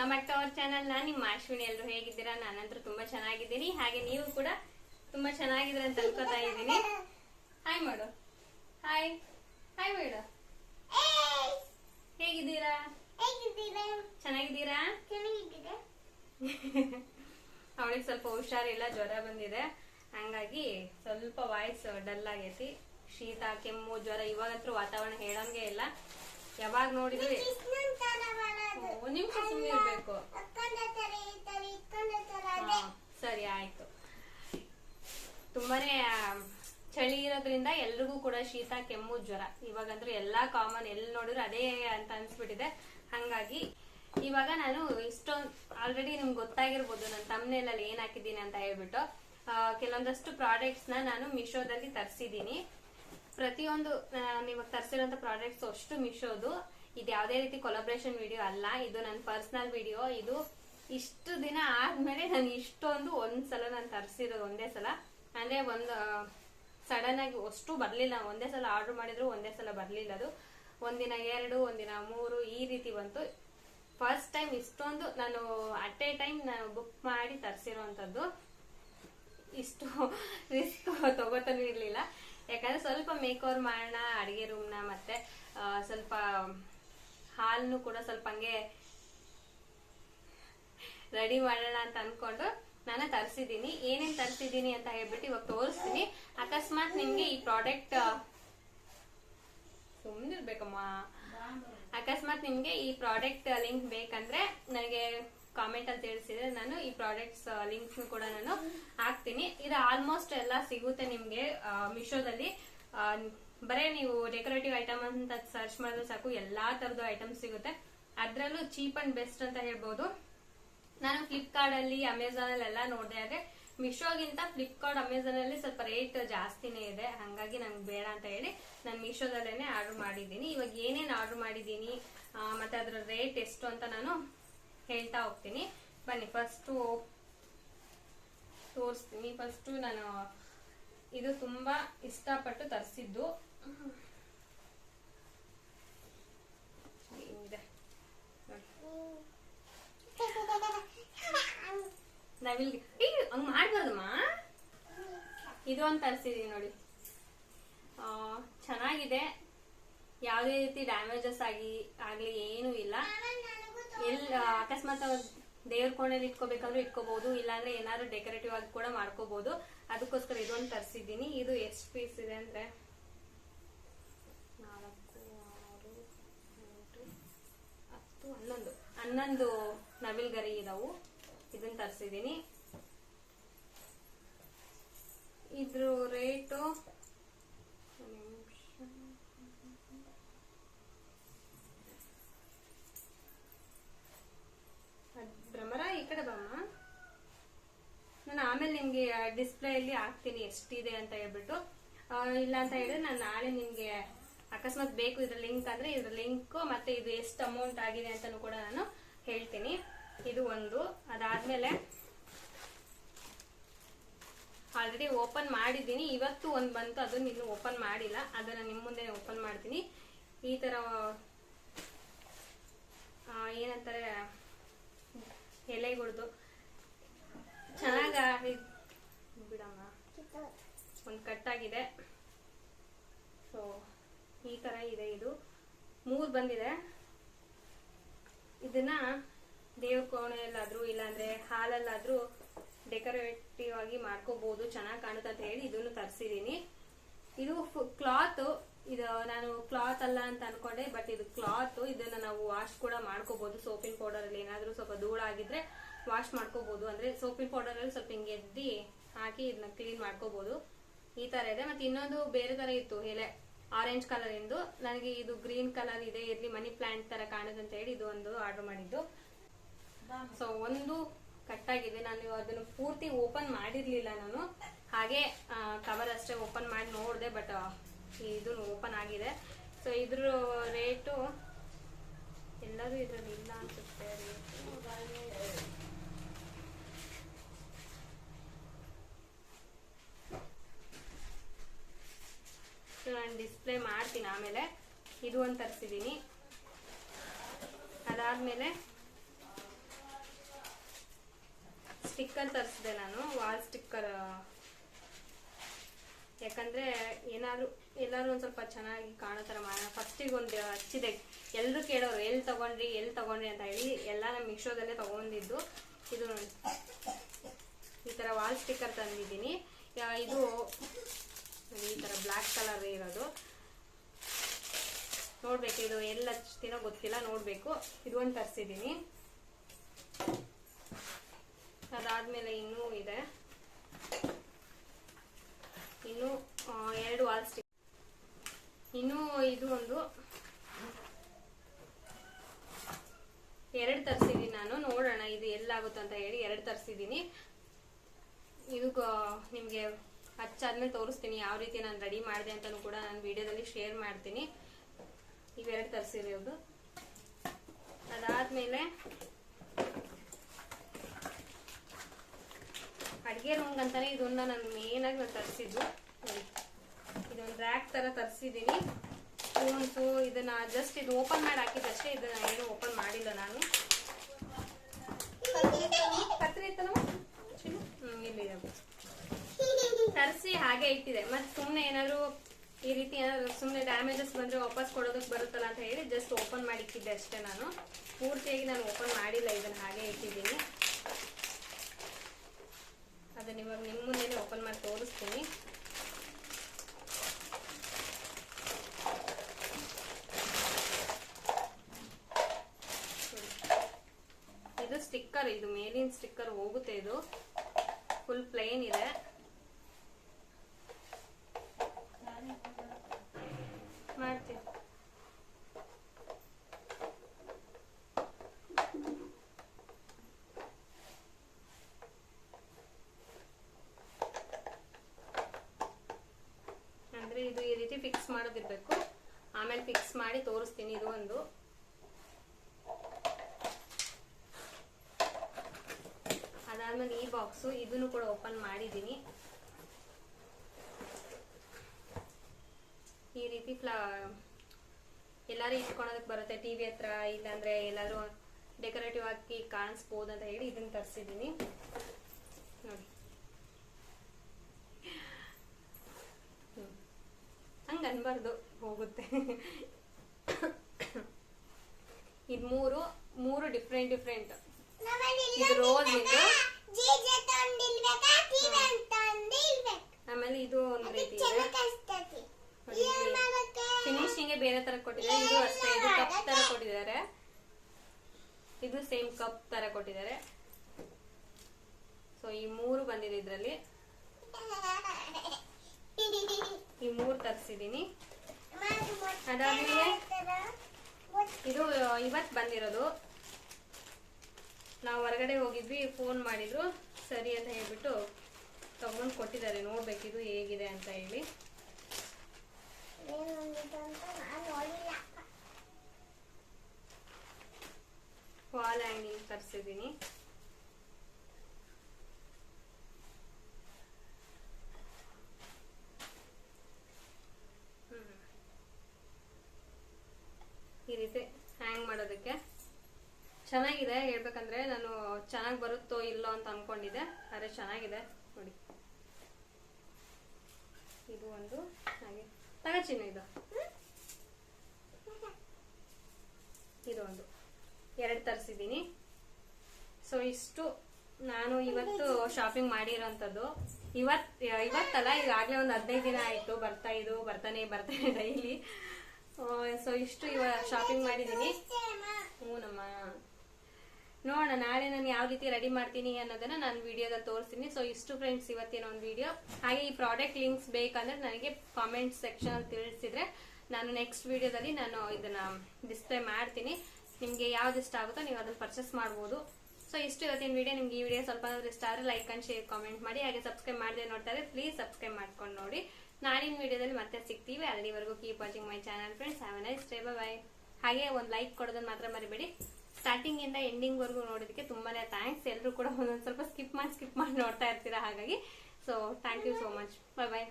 Welcome back to our channel ನಾನು ನಿಮ್ಮ ಅಶ್ವಿನಿ ಎಲ್ಲರೂ ಹೇಗಿದ್ದೀರಾ? ನಾನಂತೂ ತುಂಬಾ ಚೆನ್ನಾಗಿದ್ದೀನಿ. ಹಾಗೆ ನೀವು ಕೂಡ ತುಂಬಾ ಚೆನ್ನಾಗಿದ್ರೆ ಅಂತ ಅನ್ಕೋತಾ ಇದ್ದೀನಿ. ಹಾಯ್ ಮಾಡು. ಹಾಯ್ ಹಾಯ್ ಮಾಡು. ಹೇಗಿದ್ದೀರಾ? ಚೆನ್ನಾಗಿದ್ದೀರಾ? ಅವಳಿಗೆ ಸ್ವಲ್ಪ ಹುಷಾರಿಲ್ಲ ಜ್ವರ ಬಂದಿದೆ. ಹಂಗಾಗಿ ಸ್ವಲ್ಪ ವಾಯ್ಸ್ ಡಲ್ ಆಗೈತಿ. ಶೀತ ಕೆಮ್ಮು ಜ್ವರ ಇವಾಗಂತೂ ವಾತಾವರಣ ಹೇಳಂಗೆ ಇಲ್ಲ. ಯಾವಾಗ ನೋಡಿದ್ರಿ? ನಿಮ್ ನಿಮಿಷ ಸುಮ್ಮನೆ ಇರ್ಬೇಕು. ಸರಿ ಆಯ್ತು. ತುಂಬಾನೇ ಚಳಿ ಇರೋದ್ರಿಂದ ಎಲ್ರಿಗೂ ಕೂಡ ಶೀತ ಕೆಮ್ಮು ಜ್ವರ. ಇವಾಗಂದ್ರೆ ಎಲ್ಲಾ ಕಾಮನ್ ಎಲ್ಲಿ ನೋಡಿದ್ರೆ ಅದೇ ಅಂತ ಅನ್ಸ್ಬಿಟ್ಟಿದೆ. ಹಂಗಾಗಿ ಇವಾಗ ನಾನು ಇಷ್ಟೊಂದು ಆಲ್ರೆಡಿ ನಿಮ್ಗೆ ಗೊತ್ತಾಗಿರ್ಬೋದು ನನ್ನ ತಮ್ಮನೇಲಲ್ಲಿ ಏನ್ ಹಾಕಿದ್ದೀನಿ ಅಂತ ಹೇಳ್ಬಿಟ್ಟು ಕೆಲವೊಂದಷ್ಟು ಪ್ರಾಡಕ್ಟ್ಸ್ ನಾನು ಮಿಶೋದಲ್ಲಿ ತರಿಸಿದ್ದೀನಿ. ಪ್ರತಿಯೊಂದು ನೀವು ತರಿಸಿರೋ ಪ್ರಾಡಕ್ಟ್ಸ್ ಅಷ್ಟು ಮಿಶೋದು. ಇದು ಯಾವುದೇ ರೀತಿ ಕೊಲಾಬ್ರೇಷನ್ ವಿಡಿಯೋ ಅಲ್ಲ. ಇದು ನನ್ನ ಪರ್ಸನಲ್ ವಿಡಿಯೋ ಇದು ಇಷ್ಟು ದಿನ ಆದ್ಮೇಲೆ ನಾನು ಇಷ್ಟೊಂದು ಒಂದ್ಸಲ ನಾನು ತರಿಸಿರೋದು ಒಂದೇ ಸಲ. ಅಂದ್ರೆ ಒಂದು ಸಡನ್ ಆಗಿ ಅಷ್ಟು ಬರಲಿಲ್ಲ. ಒಂದೇ ಸಲ ಆರ್ಡರ್ ಮಾಡಿದ್ರು ಒಂದೇ ಸಲ ಬರಲಿಲ್ಲ ಅದು. ಒಂದಿನ ಎರಡು, ಒಂದಿನ ಮೂರು, ಈ ರೀತಿ ಬಂತು. ಫಸ್ಟ್ ಟೈಮ್ ಇಷ್ಟೊಂದು ನಾನು ಅಟ್ ಎ ಟೈಮ್ ನಾನು ಬುಕ್ ಮಾಡಿ ತರಿಸಿರುವಂತದ್ದು ಇಷ್ಟು ರಿಸ್ಕ್ ತಗೋತಾನು ಇರ್ಲಿಲ್ಲ. ಯಾಕಂದ್ರೆ ಸ್ವಲ್ಪ ಮೇಕ್ ಓವರ್ ಮಾಡೋಣ, ಅಡುಗೆ ರೂಮ್ನ ಮತ್ತೆ ಸ್ವಲ್ಪ ಹಾಲ್ನು ಕೂಡ ಸ್ವಲ್ಪ ಹಂಗೆ ರೆಡಿ ಮಾಡೋಣ ಅಂತ ಅನ್ಕೊಂಡು ನಾನು ತರಿಸಿದ್ದೀನಿ. ಏನೇನು ತರಿಸಿದ್ದೀನಿ ಅಂತ ಹೇಳ್ಬಿಟ್ಟು ಇವಾಗ ತೋರಿಸ್ತೀನಿ. ಅಕಸ್ಮಾತ್ ನಿಮ್ಗೆ ಈ ಪ್ರಾಡಕ್ಟ್ ಸುಮ್ಮನಿರ್ಬೇಕಮ್ಮ ಅಕಸ್ಮಾತ್ ನಿಮ್ಗೆ ಈ ಪ್ರಾಡಕ್ಟ್ ಲಿಂಕ್ ಬೇಕಂದ್ರೆ ನನಗೆ ಕಾಮೆಂಟ್ ಅಲ್ಲಿ ತಿಳಿಸಿದ್ರೆ ನಾನು ಈ ಪ್ರಾಡಕ್ಟ್ಸ್ ಲಿಂಕ್ಸ್ ಕೂಡ ನಾನು ಹಾಕ್ತೀನಿ. ಇದು ಆಲ್ಮೋಸ್ಟ್ ಎಲ್ಲ ಸಿಗುತ್ತೆ ನಿಮ್ಗೆ ಮಿಶೋದಲ್ಲಿ ಬರೇ ನೀವು ಡೆಕೋರೇಟಿವ್ ಐಟಮ್ ಅಂತ ಸರ್ಚ್ ಮಾಡಿದ್ರೆ ಸಾಕು, ಎಲ್ಲಾ ತರದ ಐಟಮ್ಸ್ ಸಿಗುತ್ತೆ. ಅದ್ರಲ್ಲೂ ಚೀಪ್ ಅಂಡ್ ಬೆಸ್ಟ್ ಅಂತ ಹೇಳ್ಬೋದು. ನಾನು ಫ್ಲಿಪ್ಕಾರ್ಟ್ ಅಲ್ಲಿ ಅಮೆಝಾನ್ ಅಲ್ಲಿ ಎಲ್ಲ ನೋಡಿದೆ ಆದ್ರೆ ಮಿಶೋಗಿಂತ ಫ್ಲಿಪ್ಕಾರ್ಟ್ ಅಮೆಝಾನ್ ಅಲ್ಲಿ ಸ್ವಲ್ಪ ರೇಟ್ ಜಾಸ್ತಿನೇ ಇದೆ. ಹಂಗಾಗಿ ನಂಗೆ ಬೇಡ ಅಂತ ಹೇಳಿ ನಾನು ಮಿಶೋದಲ್ಲೇನೆ ಆರ್ಡರ್ ಮಾಡಿದ್ದೀನಿ. ಇವಾಗ ಏನೇನು ಆರ್ಡರ್ ಮಾಡಿದ್ದೀನಿ ಮತ್ತೆ ಅದರ ರೇಟ್ ಎಷ್ಟು ಅಂತ ನಾನು ಹೇಳ್ತಾ ಹೋಗ್ತೀನಿ. ಬನ್ನಿ ಫಸ್ಟು ತೋರಿಸ್ತೀನಿ. ಫಸ್ಟು ನಾನು ಇದು ತುಂಬಾ ಇಷ್ಟಪಟ್ಟು ತರಿಸಿದ್ದು. ನವಿಲ್ಗೆ ಹಂಗ್ ಮಾಡ್ಬಾರ್ದಮ್ಮ. ಇದು ಒಂದು ತರಿಸಿದೀನಿ ನೋಡಿ. ಚೆನ್ನಾಗಿದೆ. ಯಾವುದೇ ರೀತಿ ಡ್ಯಾಮೇಜಸ್ ಆಗಿ ಆಗ್ಲಿ ಏನೂ ಇಲ್ಲ. ಎಲ್ ಅಕಸ್ಮಾತ್ ದೇವ್ರ ಕೋಣೆಲಿ ಇಟ್ಕೋಬೇಕಾದ್ರು ಇಟ್ಕೋಬಹುದು ಇಲ್ಲಾಂದ್ರೆ ಏನಾದ್ರು ಡೆಕೋರೇಟಿವ್ ಆಗಿ ಕೂಡ ಮಾಡ್ಕೋಬಹುದು ಅದಕ್ಕೋಸ್ಕರ ಇದೊಂದು ತರಿಸಿದ್ದೀನಿ. ಇದು ಎಷ್ಟು ಪೀಸ್ ಇದೆ ಅಂದ್ರೆ? ನಾಲ್ಕು, ಆರು, ಎಂಟು, ಹತ್ತು, ಹನ್ನೊಂದು. ಹನ್ನೊಂದು ನವಿಲ್ ಗರಿ ಇದಾವು. ಇದನ್ನ ತರಿಸಿದ್ದೀನಿ. ಇದ್ರ ರೇಟು ಭ್ರಮರ ಈ ಕಡೆ ಬಮ್ಮ ನಾನು ಆಮೇಲೆ ನಿಮ್ಗೆ ಡಿಸ್ಪ್ಲೇ ಅಲ್ಲಿ ಹಾಕ್ತೀನಿ ಎಷ್ಟಿದೆ ಅಂತ ಹೇಳ್ಬಿಟ್ಟು. ಇಲ್ಲ ಅಂತ ಹೇಳಿದ್ರೆ ನಾನು ನಾಳೆ ನಿಮ್ಗೆ ಅಕಸ್ಮಾತ್ ಬೇಕು ಇದ್ರ ಲಿಂಕ್ ಅಂದ್ರೆ ಇದ್ರ ಲಿಂಕ್ ಮತ್ತೆ ಇದು ಎಷ್ಟು ಅಮೌಂಟ್ ಆಗಿದೆ ಅಂತಾನು ಕೂಡ ನಾನು ಹೇಳ್ತೀನಿ. ಇದು ಒಂದು. ಅದಾದ್ಮೇಲೆ ಆಲ್ರೆಡಿ ಓಪನ್ ಮಾಡಿದ್ದೀನಿ. ಇವತ್ತು ಒಂದು ಬಂತು, ಅದನ್ನ ಇನ್ನು ಓಪನ್ ಮಾಡಿಲ್ಲ. ಅದನ್ನ ನಿಮ್ಮ ಮುಂದೆ ಓಪನ್ ಮಾಡ್ತೀನಿ. ಈ ತರ ಏನಂತಾರೆ ಎಲೆಗುಡ್ದು ಚೆನ್ನಾಗ ಬಿಡಮ್ಮ ಒಂದು ಕಟ್ಟಾಗಿದೆ ಸೊ ಈ ತರ ಇದೆ ಇದು. ಮೂರ್ ಬಂದಿದೆ. ಇದನ್ನ ದೇವ್ರ ಕೋಣೆಯಲ್ಲಾದ್ರೂ ಇಲ್ಲಾಂದ್ರೆ ಹಾಲಲ್ಲಾದ್ರೂ ಡೆಕೋರೇಟಿವ್ ಆಗಿ ಮಾಡ್ಕೋಬಹುದು ಚೆನ್ನಾಗಿ ಕಾಣುತ್ತೆ ಅಂತ ಹೇಳಿ ಇದನ್ನು ತರಿಸಿದೀನಿ. ಇದು ಕ್ಲಾತ್ ಇದು ನಾನು ಕ್ಲಾತ್ ಅಲ್ಲ ಅಂತ ಅನ್ಕೊಂಡೆ ಬಟ್ ಇದು ಕ್ಲಾತ್ ಇದನ್ನ ನಾವು ವಾಶ್ ಕೂಡ ಮಾಡ್ಕೋಬಹುದು ಸೋಪಿನ ಪೌಡರ್ ಅಲ್ಲಿ ಏನಾದ್ರೂ ಸ್ವಲ್ಪ ಧೂಳಾಗಿದ್ರೆ ವಾಶ್ ಮಾಡ್ಕೋಬಹುದು ಅಂದ್ರೆ ಸೋಪಿನ ಪೌಡರ್ ಅಲ್ಲಿ ಸ್ವಲ್ಪ ಹಿಂಗೆ ಎದ್ದಿ ಹಾಕಿ ಇದನ್ನ ಕ್ಲೀನ್ ಮಾಡ್ಕೋಬಹುದು ಈ ತರ ಇದೆ. ಮತ್ತೆ ಇನ್ನೊಂದು ಬೇರೆ ತರ ಇತ್ತು ಎಲೆ ಆರೆಂಜ್ ಕಲರ್ ಇಂದು. ನನಗೆ ಇದು ಗ್ರೀನ್ ಕಲರ್ ಇದೆ, ಇರ್ಲಿ ಮನಿ ಪ್ಲಾಂಟ್ ತರ ಕಾಣುತ್ತೆ ಹೇಳಿ ಇದು ಒಂದು ಆರ್ಡರ್ ಮಾಡಿದ್ದು. ಸೊ ಒಂದು ಕಟ್ ಆಗಿದೆ. ನಾನು ಅದನ್ನು ಪೂರ್ತಿ ಓಪನ್ ಮಾಡಿರ್ಲಿಲ್ಲ ನಾನು. ಹಾಗೆ ಕವರ್ ಅಷ್ಟೇ ಓಪನ್ ಮಾಡಿ ನೋಡಿದೆ ಬಟ್ ಇದು ಓಪನ್ ಆಗಿದೆ. ಸೊ ಇದ್ರ ರೇಟು ಎಲ್ಲರೂ ಇದ್ರಲ್ಲಿ ಇಲ್ಲ ಅನ್ಸುತ್ತೆ. ರೇಟು ನಾನು ಡಿಸ್ಪ್ಲೇ ಮಾಡ್ತೀನಿ ಆಮೇಲೆ ಇದು ಒಂದು ತರಿಸಿದ್ದೀನಿ ಅದಾದಮೇಲೆ ಸ್ಟಿಕ್ಕರ್ ತರಿಸಿದೆ ನಾನು ವಾಲ್ ಸ್ಟಿಕ್ಕರ್ ಯಾಕಂದರೆ ಏನಾದರೂ, ಎಲ್ಲರೂ ಒಂದು ಸ್ವಲ್ಪ ಚೆನ್ನಾಗಿ ಕಾಣೋ ಥರ ಮಾಡೋಣ ಫಸ್ಟಿಗೆ ಒಂದು ಹಚ್ಚಿದೆ. ಎಲ್ಲರೂ ಕೇಳೋರು ಎಲ್ಲಿ ತಗೊಂಡ್ರಿ ಎಲ್ಲಿ ತೊಗೊಂಡ್ರಿ ಅಂತ ಹೇಳಿ ಎಲ್ಲ ನಮ್ಮ ಮಿಶೋದಲ್ಲೇ ತಗೊಂಡಿದ್ದು. ಇದು ಈ ಥರ ವಾಲ್ ಸ್ಟಿಕ್ಕರ್ ತಂದಿದ್ದೀನಿ. ಇದು ಈ ಥರ ಬ್ಲ್ಯಾಕ್ ಕಲರ್ ಇರೋದು. ನೋಡ್ಬೇಕು, ಇದು ಎಲ್ಲ ಹಚ್ತೀನೋ ಗೊತ್ತಿಲ್ಲ, ನೋಡ್ಬೇಕು. ಇದು ಒಂದು ತರಿಸಿದ್ದೀನಿ ಅದಾದ್ಮೇಲೆ ಇನ್ನೂ ಇದೆ. ಇನ್ನು ಎರಡು ವಾಲ್ ಸ್ಟಿಕ್ ಇನ್ನು ಇದು ಒಂದು. ಎರಡು ತರಿಸಿದ್ದೀನಿ ನಾನು. ನೋಡೋಣ, ಇದು ಎಲ್ಲಾಗುತ್ತಂತ ಹೇಳಿ ಎರಡು ತರಿಸಿದ್ದೀನಿ ಇದು ನಿಮ್ಗೆ ಹಚ್ಚಾದ್ಮೇಲೆ ತೋರಿಸ್ತೀನಿ ಯಾವ ರೀತಿ ನಾನು ರೆಡಿ ಮಾಡಿದೆ ಅಂತಲೂ ಕೂಡ ನಾನು ವಿಡಿಯೋದಲ್ಲಿ ಶೇರ್ ಮಾಡ್ತೀನಿ. ಇವೆರಡು ತರಿಸಿರೋದು ಅದಾದ್ಮೇಲೆ ಅಡಿಗೆ ರೂಮ್ ಅಂತಾನೆ ಇದನ್ನ ನಾನು ಮೇನ್ ಆಗಿ ನಾನು ತರಿಸಿದ್ದು. ಇದೊಂದು ರ್ಯಾಕ್ ತರ ತರಿಸಿದ್ದೀನಿ ಸ್ಪೂನ್ಸು ಇದನ್ನ ಜಸ್ಟ್ ಇದು ಓಪನ್ ಮಾಡಿ ಹಾಕಿದ್ದಷ್ಟೇ ಇದನ್ನ ಏನು ಓಪನ್ ಮಾಡಿಲ್ಲ ನಾನು. ಕತ್ರಿ ಇತ್ತಲ್ಲ ಹ್ಮ್ ಇಲ್ಲಿದೆ ತರಿಸಿ ಹಾಗೆ ಇಟ್ಟಿದೆ. ಮತ್ತೆ ಸುಮ್ಮನೆ ಏನಾದ್ರು ಈ ರೀತಿ ಏನಾದ್ರು ಸುಮ್ಮನೆ ಡ್ಯಾಮೇಜಸ್ ಬಂದ್ರೆ ವಾಪಸ್ ಕೊಡೋದಕ್ಕೆ ಬರುತ್ತಲ್ಲ ಅಂತ ಹೇಳಿ ಜಸ್ಟ್ ಓಪನ್ ಮಾಡಿ ಇಟ್ಟಿದ್ದೆ ಅಷ್ಟೇ ನಾನು. ಪೂರ್ತಿಯಾಗಿ ನಾನು ಓಪನ್ ಮಾಡಿಲ್ಲ ಇದನ್ನ, ಹಾಗೆ ಇಟ್ಟಿದ್ದೀನಿ. ಅದನ್ನ ಇವಾಗ ನಿಮ್ಮ ಮುಂದೆ ಓಪನ್ ಮಾಡಿ ತೋರಿಸ್ತೀನಿ. ಇದು ಸ್ಟಿಕ್ಕರ್ ಇದು ಮೇಲಿನ ಸ್ಟಿಕ್ಕರ್ ಹೋಗುತ್ತೆ ಇದು. ಫುಲ್ ಪ್ಲೇನ್ ಇದೆ. ಮಾಡ್ತೀನಿ. ಅಂದ್ರೆ ಇದು ಈ ರೀತಿ ಫಿಕ್ಸ್ ಮಾಡೋದಿರ್ಬೇಕು. ಆಮೇಲೆ ಫಿಕ್ಸ್ ಮಾಡಿ ತೋರಿಸ್ತೀನಿ ಇದು ಒಂದು. ಅದಾದ್ಮೇಲೆ ಈ ಬಾಕ್ಸು ಇದನ್ನು ಕೂಡ ಓಪನ್ ಮಾಡಿದ್ದೀನಿ. ಈ ರೀತಿ ಫ್ಲಾ ಎಲ್ಲರೂ ಇಟ್ಕೊಳೋದಕ್ಕೆ ಬರುತ್ತೆ ಟಿವಿ ಹತ್ರ ಇಲ್ಲಾಂದರೆ ಎಲ್ಲರೂ ಡೆಕೋರೇಟಿವ್ ಆಗಿ ಕಾಣಿಸ್ಬೋದು ಅಂತ ಹೇಳಿ ಇದನ್ನ ತರಿಸಿದ್ದೀನಿ ನೋಡಿ. ಹಂಗ್ ಅನ್ಬಾರ್ದು ಹೋಗುತ್ತೆ. ಇದು ಮೂರು ಮೂರು ಡಿಫ್ರೆಂಟ್ ಡಿಫ್ರೆಂಟ್ ಇದು ರೋಸ್ ಇದು ಆಮೇಲೆ ಇದು ಒಂದು ರೀತಿ ಫಿನಿಶಿಂಗ್ ಬೇರೆ ತರ ಕೊಟ್ಟಿದ್ದಾರೆ. ಇದು ಅಷ್ಟೇ ಇದು ಕಪ್ ತರ ಕೊಟ್ಟಿದ್ದಾರೆ. ಇದು ಸೇಮ್ ಕಪ್ ತರ ಕೊಟ್ಟಿದ್ದಾರೆ. ಸೊ ಈ ಮೂರು ಬಂದಿದೆ ಇದ್ರಲ್ಲಿ. ಈ ಮೂರು ತರಿಸಿದೀನಿ ಅದಾದ್ಮೇಲೆ ಇದು ಇವತ್ ಬಂದಿರೋದು. ನಾವು ಹೊರಗಡೆ ಹೋಗಿದ್ವಿ ಫೋನ್ ಮಾಡಿದ್ರು. ಸರಿ ಅಂತ ಹೇಳ್ಬಿಟ್ಟು ತಗೊಂಡ್ ಕೊಟ್ಟಿದ್ದಾರೆ. ನೋಡ್ಬೇಕಿದು ಇದು ಹೇಗಿದೆ ಅಂತ ಹೇಳಿ. ವಾಲ್ ಹ್ಯಾಂಗಿಂಗ್ ತರಿಸಿದ್ದೀನಿ ಈ ರೀತಿ ಹ್ಯಾಂಗ್ ಮಾಡೋದಕ್ಕೆ ಚೆನ್ನಾಗಿದೆ ಹೇಳ್ಬೇಕಂದ್ರೆ ನಾನು ಚೆನ್ನಾಗಿ ಬರುತ್ತೋ ಇಲ್ಲೋ ಅಂತ ಅನ್ಕೊಂಡಿದ್ದೆ ಆದರೆ ಚೆನ್ನಾಗಿದೆ ನೋಡಿ ಇದು ಒಂದು ಹಾಗೆ ತಗಚಿನ ಇದು. ಇದು ಒಂದು. ಎರಡು ತರಿಸಿದ್ದೀನಿ. ಸೊ ಇಷ್ಟು ನಾನು ಇವತ್ತು ಶಾಪಿಂಗ್ ಮಾಡಿರೋಂಥದ್ದು. ಇವತ್, ಇವತ್ತಲ್ಲ, ಈಗಾಗಲೇ ಒಂದು ಹದಿನೈದು ದಿನ ಆಯಿತು. ಬರ್ತಾ ಇದು, ಬರ್ತಾನೆ ಬರ್ತಾನೆ ಡೈಲಿ ಸೊ ಇಷ್ಟು ಇವ ಶಾಪಿಂಗ್ ಮಾಡಿದ್ದೀನಿ. ಹ್ಞೂ ನಮ್ಮ ನೋಡೋಣ, ನಾಳೆ ನಾನು ಯಾವ ರೀತಿ ರೆಡಿ ಮಾಡ್ತೀನಿ ಅನ್ನೋದನ್ನ ನಾನು ವಿಡಿಯೋದಲ್ಲಿ ತೋರಿಸ್ತೀನಿ. ಸೊ ಇಷ್ಟು ಫ್ರೆಂಡ್ಸ್ ಇವತ್ತಿನ ಒಂದು ವಿಡಿಯೋ ಹಾಗೆ ಈ ಪ್ರಾಡಕ್ಟ್ ಲಿಂಕ್ಸ್ ಬೇಕಂದ್ರೆ ನನಗೆ ಕಾಮೆಂಟ್ ಸೆಕ್ಷನ್ ತಿಳಿಸಿದ್ರೆ ನಾನು ನೆಕ್ಸ್ಟ್ ವಿಡಿಯೋದಲ್ಲಿ ನಾನು ಇದನ್ನ ಡಿಸ್ಪ್ಲೇ ಮಾಡ್ತೀನಿ. ನಿಮಗೆ ಯಾವ್ದು ಇಷ್ಟ ಆಗುತ್ತೋ ನೀವು ಅದನ್ನ ಪರ್ಚೇಸ್ ಮಾಡ್ಬೋದು. ಸೊ ಇಷ್ಟು ಇವತ್ತಿನ ವಿಡಿಯೋ ನಿಮ್ಗೆ ಈ ವಿಡಿಯೋ ಸ್ವಲ್ಪ ಇಷ್ಟ ಆದರೆ ಲೈಕ್ ಅಂಡ್ ಶೇರ್ ಕಾಮೆಂಟ್ ಮಾಡಿ. ಹಾಗೆ ಸಬ್ಸ್ಕ್ರೈಬ್ ಮಾಡದೆ ನೋಡ್ತಾರೆ ಪ್ಲೀಸ್ ಸಬ್ಸ್ಕ್ರೈಬ್ ಮಾಡ್ಕೊಂಡು ನೋಡಿ. ನಾಳಿನ ವಿಡಿಯೋದಲ್ಲಿ ಮತ್ತೆ ಸಿಗ್ತೀವಿ. ಅಲ್ಲಿವರೆಗೂ keep watching my channel friends have nice day bye ಹಾಗೆ ಒಂದು ಲೈಕ್ ಕೊಡೋದನ್ನ ಮಾತ್ರ ಮರಿಬೇಡಿ. ಸ್ಟಾರ್ಟಿಂಗ್ ಇಂದ ಎಂಡಿಂಗ್ ವರೆಗೂ ನೋಡೋದಕ್ಕೆ ತುಂಬಾನೇ ಥ್ಯಾಂಕ್ಸ್ ಎಲ್ಲರೂ ಕೂಡ ಒಂದೊಂದು ಸ್ವಲ್ಪ ಸ್ಕಿಪ್ ಮಾಡಿ ಸ್ಕಿಪ್ ಮಾಡಿ ನೋಡ್ತಾ ಇರ್ತೀರಾ ಹಾಗಾಗಿ. So thank you so much bye bye